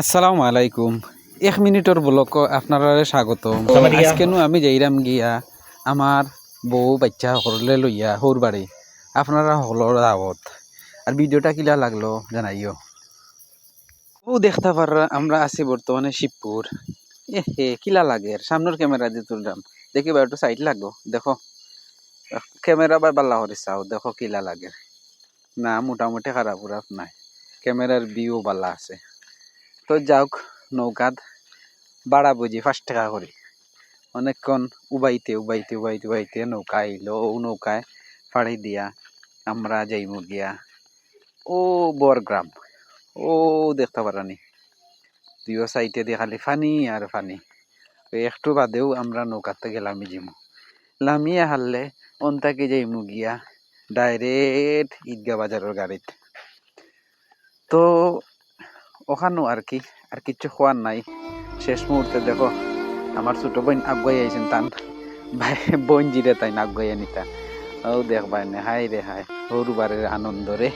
আসসালামু আলাইকুম। এক মিনিটর ব্লক আপনারা স্বাগত আজকেনো আমি যাইরাম গিয়া আমার বউ বাচ্চা সকলে লইয়া সৌর বাড়ি। আপনারা সকলের দাওয়াত। আর ভিডিওটা কিলা লাগল জানাইও। ও দেখতে পারা আমরা আছি বর্তমানে শিবপুর। এ হে কিলা লাগে? সামনের ক্যামেরা দিয়ে তুললাম দেখি বা একটু সাইড লাগো। দেখো। ক্যামেরা বা বাল্লা করে চাও। দেখো কিলা লাগে। না মোটামুটি খারাপ খারাপ নাই। ক্যামেরার ভিউ বালা আছে। তো যাওক, নৌকাত বাড়া বুঝি পাঁচ টাকা করে অনেকক্ষণ উবাইতে উবাইতে উবাইতে উবাইতে নৌকা আইলো ও নৌকায় ফাড়ি দিয়া, আমরা যাইমু গিয়া। ও বরগ্রাম ও দেখতে পারানি দুইও সাইডে দিয়ে খালি ফানি আর ফানি। একটু বাদেও আমরা নৌকাতে গেলামি যাইমু। লামিয়ে হারলে অন্তাকে যাইমু গিয়া ডাইরেক্ট ঈদগা বাজারের গাড়িত। তো ওখানেও আর কি, আর কিচ্ছু খোয়ার নাই। শেষ মুহূর্তে দেখো আমার ছোট বোন আগুয়াই আইছেন তান। ভাই বোন জিরে তাই আগুয়াই নিতা ও দেখবাই নে, হাই রে হাই সরুবারের আনন্দ রে